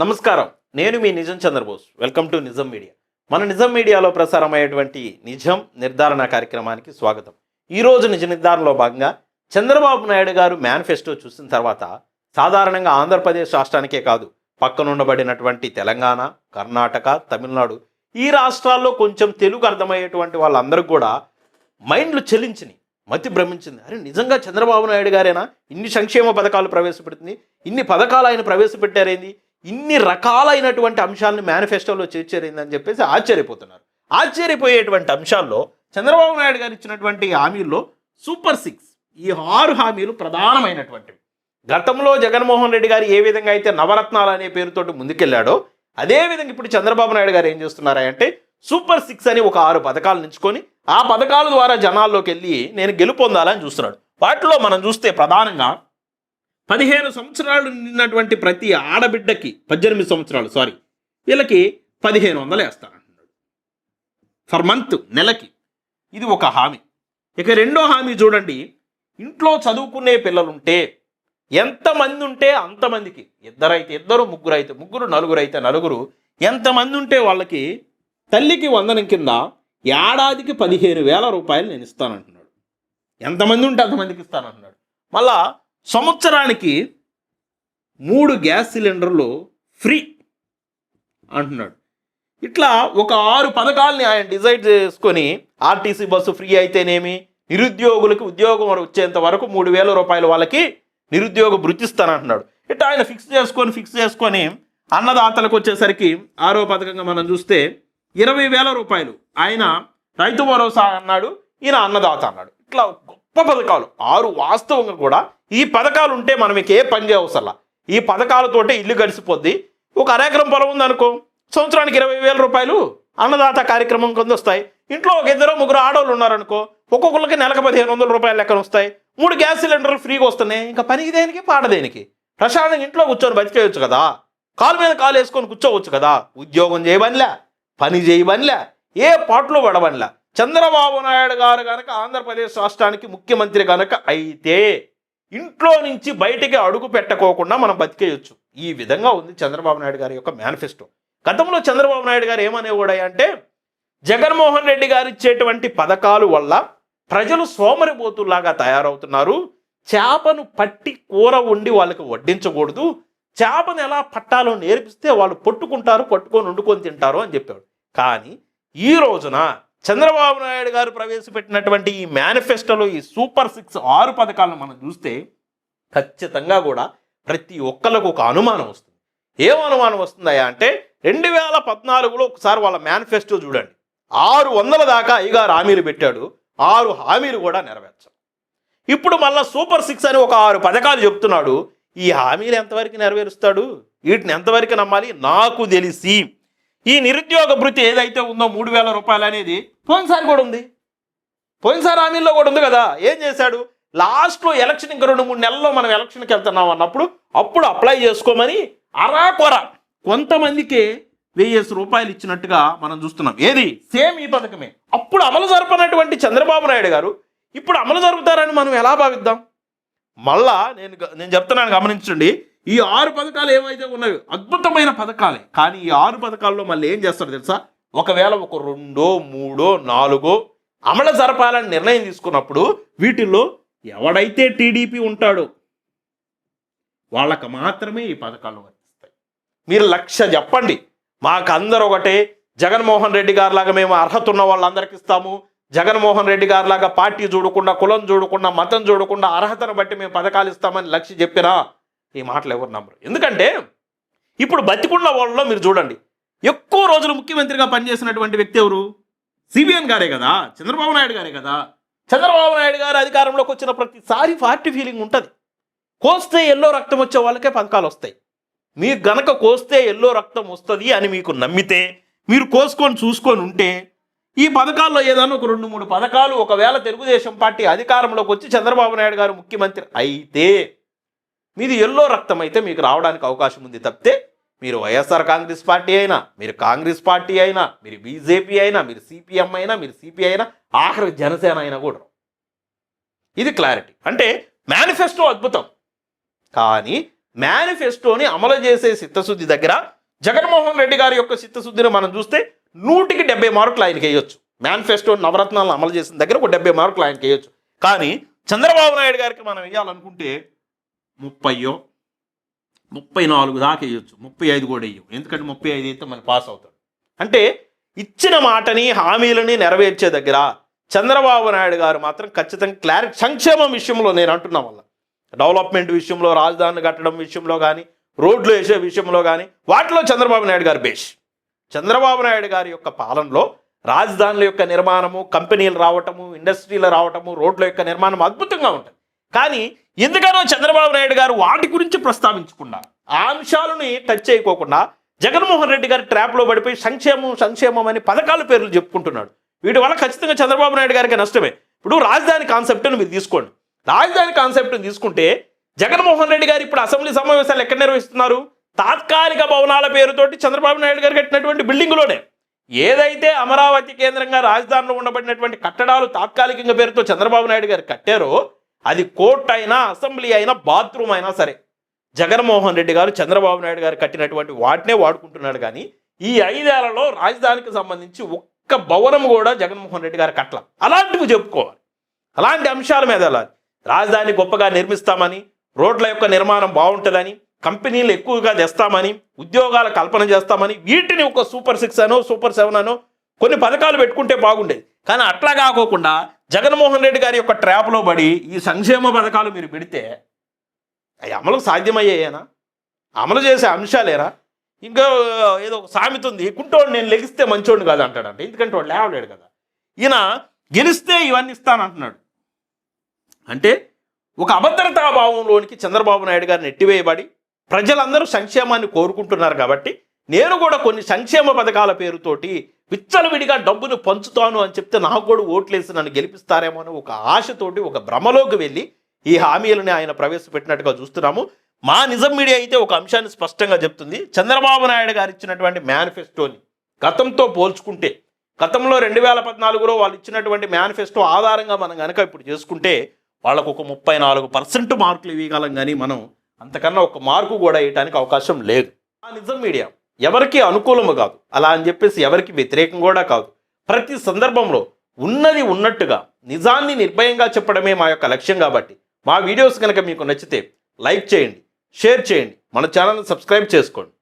నమస్కారం. నేను మీ Nijam Chandrabose. Welcome to Nijam media. మన నిజం మీడియాలో ప్రసారమయ్యేటువంటి నిజం నిర్ధారణ కార్యక్రమానికి స్వాగతం. ఈరోజు నిజ నిర్ధారణలో భాగంగా చంద్రబాబు నాయుడు గారు మేనిఫెస్టో చూసిన తర్వాత సాధారణంగా ఆంధ్రప్రదేశ్ రాష్ట్రానికే కాదు పక్కనుండబడినటువంటి తెలంగాణ కర్ణాటక తమిళనాడు ఈ రాష్ట్రాల్లో కొంచెం తెలుగు అర్థమయ్యేటువంటి వాళ్ళందరూ కూడా మైండ్లు చెల్లించినాయి మతి భ్రమించింది. అరే నిజంగా చంద్రబాబు నాయుడు గారేనా? ఇన్ని సంక్షేమ పథకాలు ప్రవేశపెడుతుంది ఇన్ని పథకాలు ఆయన ప్రవేశపెట్టారేంది? ఇన్ని రకాలైనటువంటి అంశాలను మేనిఫెస్టోలో చేర్చేరిందని చెప్పేసి ఆశ్చర్యపోతున్నారు. ఆశ్చర్యపోయేటువంటి అంశాల్లో చంద్రబాబు నాయుడు గారు ఇచ్చినటువంటి హామీల్లో సూపర్ సిక్స్ ఈ ఆరు హామీలు ప్రధానమైనటువంటివి. గతంలో జగన్మోహన్ రెడ్డి గారు ఏ విధంగా అయితే నవరత్నాలు అనే పేరుతోటి ముందుకెళ్ళాడో అదే విధంగా ఇప్పుడు చంద్రబాబు నాయుడు గారు ఏం చేస్తున్నారా అంటే సూపర్ సిక్స్ అని ఒక ఆరు పథకాలు నించుకొని ఆ పథకాల ద్వారా జనాల్లోకి వెళ్ళి నేను గెలుపొందాలని చూస్తున్నాడు. వాటిలో మనం చూస్తే ప్రధానంగా పదిహేను సంవత్సరాలు నిన్నటువంటి ప్రతి ఆడబిడ్డకి పద్దెనిమిది సంవత్సరాలు సారీ వీళ్ళకి పదిహేను వందలు వేస్తానంటున్నాడు ఫర్ మంత్ నెలకి. ఇది ఒక హామీ. ఇక రెండో హామీ చూడండి. ఇంట్లో చదువుకునే పిల్లలుంటే ఎంతమంది ఉంటే అంతమందికి ఇద్దరైతే ఇద్దరు ముగ్గురు అయితే ముగ్గురు నలుగురు అయితే నలుగురు ఎంతమంది ఉంటే వాళ్ళకి తల్లికి వందనం కింద ఏడాదికి పదిహేను వేల రూపాయలు నేను ఇస్తానంటున్నాడు. ఎంతమంది ఉంటే అంతమందికి ఇస్తానంటున్నాడు. మళ్ళా సంవత్సరానికి మూడు గ్యాస్ సిలిండర్లు ఫ్రీ అంటున్నాడు. ఇట్లా ఒక ఆరు పథకాలని ఆయన డిసైడ్ చేసుకొని ఆర్టీసీ బస్సు ఫ్రీ అయితేనేమి నిరుద్యోగులకు ఉద్యోగం వచ్చేంత వరకు మూడు వేల రూపాయలు వాళ్ళకి నిరుద్యోగ వృత్తిస్తానంటున్నాడు ఇట్లా ఆయన ఫిక్స్ చేసుకొని ఫిక్స్ చేసుకొని అన్నదాతలకు వచ్చేసరికి ఆరో పథకంగా మనం చూస్తే ఇరవై వేల రూపాయలు. ఆయన రైతు భరోసా అన్నాడు ఈయన అన్నదాత అన్నాడు. ఇట్లా గొప్ప పథకాలు. ఆరు వాస్తవంగా కూడా ఈ పథకాలు ఉంటే మనం ఇక ఏ పని చేయవసరలా. ఈ పథకాలతోటే ఇల్లు గడిచిపోద్ది ఒక అరెకరం పొలం ఉందనుకో సంవత్సరానికి ఇరవై వేల రూపాయలు అన్నదాత కార్యక్రమం కింద వస్తాయి. ఇంట్లో ఒక ఇద్దరు ముగ్గురు ఆడవాళ్ళు ఉన్నారనుకో ఒక్కొక్కరికి నెలకు పదిహేను వందల రూపాయలు లెక్కన వస్తాయి. మూడు గ్యాస్ సిలిండర్లు ఫ్రీగా వస్తున్నాయి. ఇంకా పనికి దేనికి పాట దేనికి? ప్రశాంతంగా ఇంట్లో కూర్చొని బతికేయచ్చు కదా. కాలు మీద కాలు వేసుకొని కూర్చోవచ్చు కదా. ఉద్యోగం చేయబనిలే పని చేయబనిలే ఏ పాటలో పడబనిలే. చంద్రబాబు నాయుడు గారు కనుక ఆంధ్రప్రదేశ్ రాష్ట్రానికి ముఖ్యమంత్రి కనుక అయితే ఇంట్లో నుంచి బయటికి అడుగు పెట్టకోకుండా మనం బతికేయచ్చు. ఈ విధంగా ఉంది చంద్రబాబు నాయుడు గారి యొక్క మేనిఫెస్టో. గతంలో చంద్రబాబు నాయుడు గారు ఏమనేవాడు అంటే జగన్మోహన్ రెడ్డి గారు ఇచ్చేటువంటి పథకాలు వల్ల ప్రజలు సోమరిపోతులాగా తయారవుతున్నారు. చేపను పట్టి కూర ఉండి వాళ్ళకి వడ్డించకూడదు. చేపను ఎలా పట్టాలో నేర్పిస్తే వాళ్ళు పట్టుకుంటారు పట్టుకొని వండుకొని తింటారు అని చెప్పాడు. కానీ ఈ రోజున చంద్రబాబు నాయుడు గారు ప్రవేశపెట్టినటువంటి ఈ మేనిఫెస్టోలో ఈ సూపర్ సిక్స్ ఆరు పథకాలను మనం చూస్తే ఖచ్చితంగా కూడా ప్రతి ఒక్కరికి ఒక అనుమానం వస్తుంది. ఏం అనుమానం వస్తుందయ్యా అంటే రెండు వేల పద్నాలుగులో ఒకసారి వాళ్ళ మేనిఫెస్టో చూడండి. ఆరు వందల దాకా అయ్యగారు హామీలు పెట్టాడు. ఆరు హామీలు కూడా నెరవేర్చాం ఇప్పుడు మళ్ళా సూపర్ సిక్స్ అని ఒక ఆరు పథకాలు చెప్తున్నాడు. ఈ హామీలు ఎంతవరకు నెరవేరుస్తాడు? వీటిని ఎంతవరకు నమ్మాలి? నాకు తెలిసి ఈ నిరుద్యోగ భృతి ఏదైతే ఉందో మూడు వేల రూపాయలు అనేది పోయినసారి కూడా ఉంది. పోయినసారి హామీల్లో కూడా ఉంది కదా. ఏం చేశాడు? లాస్ట్లో ఎలక్షన్ ఇంకా రెండు మూడు నెలల్లో మనం ఎలక్షన్కి వెళ్తున్నాం అన్నప్పుడు అప్పుడు అప్లై చేసుకోమని అరాకొర. కొంతమందికి వెయ్యేసి రూపాయలు ఇచ్చినట్టుగా మనం చూస్తున్నాం. ఏది? సేమ్ ఈ పథకమే. అప్పుడు అమలు జరపనటువంటి చంద్రబాబు నాయుడు గారు ఇప్పుడు అమలు జరుపుతారని మనం ఎలా భావిద్దాం? మళ్ళా నేను నేను చెప్తున్నాను గమనించండి. ఈ ఆరు పథకాలు ఏవైతే ఉన్నాయో అద్భుతమైన పథకాలే. కానీ ఈ ఆరు పథకాల్లో మళ్ళీ ఏం చేస్తాడు తెలుసా? ఒకవేళ ఒక రెండో మూడో నాలుగో అమలు జరపాలని నిర్ణయం తీసుకున్నప్పుడు వీటిల్లో ఎవడైతే టీడీపీ ఉంటాడో వాళ్ళకు మాత్రమే ఈ పథకాలు వర్తిస్తాయి. మీరు లక్ష చెప్పండి. మాకందరూ ఒకటే జగన్మోహన్ రెడ్డి గారిలాగా మేము అర్హత ఉన్న వాళ్ళందరికీ ఇస్తాము. జగన్మోహన్ రెడ్డి గారిలాగా పార్టీ చూడకుండా కులం చూడకుండా మతం చూడకుండా అర్హతను బట్టి మేము పథకాలు ఇస్తామని లక్ష్య చెప్పినా ఈ మాటలు ఎవరు నమ్మరు. ఎందుకంటే ఇప్పుడు బతికున్న వాళ్ళలో మీరు చూడండి ఎక్కువ రోజులు ముఖ్యమంత్రిగా పనిచేసినటువంటి వ్యక్తి ఎవరు? సిబిఎన్ గారే కదా చంద్రబాబు నాయుడు గారే కదా. చంద్రబాబు నాయుడు గారు అధికారంలోకి వచ్చిన ప్రతిసారి పార్టీ ఫీలింగ్ ఉంటుంది. కోస్తే ఎల్లో రక్తం వచ్చే వాళ్ళకే పథకాలు వస్తాయి. మీకు గనక కోస్తే ఎల్లో రక్తం వస్తుంది అని మీకు నమ్మితే మీరు కోసుకొని చూసుకొని ఉంటే ఈ పథకాల్లో ఏదైనా ఒక రెండు మూడు పథకాలు ఒకవేళ తెలుగుదేశం పార్టీ అధికారంలోకి వచ్చి చంద్రబాబు నాయుడు గారు ముఖ్యమంత్రి అయితే మీది ఎల్లో రక్తం అయితే మీకు రావడానికి అవకాశం ఉంది. తప్పితే మీరు వైఎస్ఆర్ కాంగ్రెస్ పార్టీ అయినా మీరు కాంగ్రెస్ పార్టీ అయినా మీరు బీజేపీ అయినా మీరు సిపిఎం అయినా మీరు సిపిఐ అయినా ఆఖరి జనసేన అయినా కూడా. ఇది క్లారిటీ. అంటే మేనిఫెస్టో అద్భుతం. కానీ మేనిఫెస్టోని అమలు చేసే చిత్తశుద్ధి దగ్గర జగన్మోహన్ రెడ్డి గారి యొక్క చిత్తశుద్ధిని మనం చూస్తే నూటికి డెబ్బై మార్కులు ఆయనకి వేయొచ్చు. మేనిఫెస్టో నవరత్నాలను అమలు చేసిన దగ్గర ఒక డెబ్బై మార్కులు ఆయనకి వేయొచ్చు. కానీ చంద్రబాబు నాయుడు గారికి మనం వేయాలనుకుంటే ముప్పయో ముప్పై నాలుగు దాకా వేయొచ్చు. ముప్పై ఐదు కూడా వేయవు. ఎందుకంటే ముప్పై ఐదు అయితే మళ్ళీ పాస్ అవుతాడు. అంటే ఇచ్చిన మాటని హామీలని నెరవేర్చే దగ్గర చంద్రబాబు నాయుడు గారు మాత్రం ఖచ్చితంగా క్లారిటీ సంక్షేమం విషయంలో నేను అంటున్నా వల్ల డెవలప్మెంట్ విషయంలో రాజధాని కట్టడం విషయంలో కానీ రోడ్లు వేసే విషయంలో కానీ వాటిలో చంద్రబాబు నాయుడు గారు బేష్. చంద్రబాబు నాయుడు గారి యొక్క పాలనలో రాజధానుల యొక్క నిర్మాణము కంపెనీలు రావటము ఇండస్ట్రీలు రావటము రోడ్ల యొక్క నిర్మాణం అద్భుతంగా ఉంటుంది. కానీ ఎందుకనో చంద్రబాబు నాయుడు గారు వాటి గురించి ప్రస్తావించకుండా ఆ అంశాలని టచ్ చేయకోకుండా జగన్మోహన్ రెడ్డి గారి ట్రాప్లో పడిపోయి సంక్షేమం సంక్షేమం అని పథకాల పేర్లు చెప్పుకుంటున్నాడు. వీటి వల్ల ఖచ్చితంగా చంద్రబాబు నాయుడు గారికి నష్టమే. ఇప్పుడు రాజధాని కాన్సెప్ట్ని మీరు తీసుకోండి. రాజధాని కాన్సెప్ట్ని తీసుకుంటే జగన్మోహన్ రెడ్డి గారు ఇప్పుడు అసెంబ్లీ సమావేశాలు ఎక్కడ నిర్వహిస్తున్నారు? తాత్కాలిక భవనాల పేరుతోటి చంద్రబాబు నాయుడు గారు కట్టినటువంటి బిల్డింగ్లోనే. ఏదైతే అమరావతి కేంద్రంగా రాజధానిలో ఉండబడినటువంటి కట్టడాలు తాత్కాలికంగా పేరుతో చంద్రబాబు నాయుడు గారు కట్టారో అది కోర్టు అయినా అసెంబ్లీ అయినా బాత్రూమ్ అయినా సరే. జగన్మోహన్ రెడ్డి గారు చంద్రబాబు నాయుడు గారు కట్టినటువంటి వాటినే వాడుకుంటున్నాడు కానీ ఈ ఐదేళ్ళలో రాజధానికి సంబంధించి ఒక్క భవనం కూడా జగన్మోహన్ రెడ్డి గారు కట్టల. అలాంటివి చెప్పుకోవాలి. అలాంటి అంశాల మీద వెళ్ళాలి. రాజధాని గొప్పగా నిర్మిస్తామని రోడ్ల యొక్క నిర్మాణం బాగుంటుందని కంపెనీలు ఎక్కువగా తెస్తామని ఉద్యోగాల కల్పన చేస్తామని వీటిని ఒక సూపర్ సిక్స్ అనో సూపర్ సెవెన్ అనో కొన్ని పథకాలు పెట్టుకుంటే బాగుండేది. కానీ అట్లా కాకోకుండా జగన్మోహన్ రెడ్డి గారి యొక్క ట్రాప్లో పడి ఈ సంక్షేమ పథకాలు మీరు పెడితే అవి అమలు సాధ్యమయ్యాయేనా? అమలు చేసే అంశాలేరా? ఇంకా ఏదో ఒక సామెత ఉంది కుంటోడు నేను లెగిస్తే మంచోడు కాదు అంటాడంట. ఎందుకంటే వాడు లేవలేడు కదా. ఈయన గెలిస్తే ఇవన్నీ ఇస్తానంటున్నాడు. అంటే ఒక అభద్రతా భావంలోనికి చంద్రబాబు నాయుడు గారు నెట్టివేయబడి ప్రజలందరూ సంక్షేమాన్ని కోరుకుంటున్నారు కాబట్టి నేను కూడా కొన్ని సంక్షేమ పథకాల పేరుతోటి విచ్చలవిడిగా డబ్బును పంచుతాను అని చెప్తే నాకు కూడా ఓట్లేసి నన్ను గెలిపిస్తారేమో అని ఒక ఆశతోటి ఒక భ్రమలోకి వెళ్ళి ఈ హామీలని ఆయన ప్రవేశపెట్టినట్టుగా చూస్తున్నాము. మా నిజం మీడియా అయితే ఒక అంశాన్ని స్పష్టంగా చెప్తుంది. చంద్రబాబు నాయుడు గారు ఇచ్చినటువంటి మేనిఫెస్టోని గతంతో పోల్చుకుంటే గతంలో రెండు వేల పద్నాలుగులో వాళ్ళు ఇచ్చినటువంటి మేనిఫెస్టో ఆధారంగా మనం కనుక ఇప్పుడు చేసుకుంటే వాళ్ళకు ఒక ముప్పై నాలుగు పర్సెంట్ మార్కులు ఇవ్వగలం కానీ మనం అంతకన్నా ఒక మార్కు కూడా వేయడానికి అవకాశం లేదు. ఆ నిజం మీడియా ఎవరికి అనుకూలము కాదు. అలా అని చెప్పేసి ఎవరికి వ్యతిరేకం కూడా కాదు. ప్రతి సందర్భంలో ఉన్నది ఉన్నట్టుగా నిజాన్ని నిర్భయంగా చెప్పడమే మా యొక్క లక్ష్యం కాబట్టి మా వీడియోస్ కనుక మీకు నచ్చితే లైక్ చేయండి షేర్ చేయండి మన ఛానల్ని సబ్స్క్రైబ్ చేసుకోండి.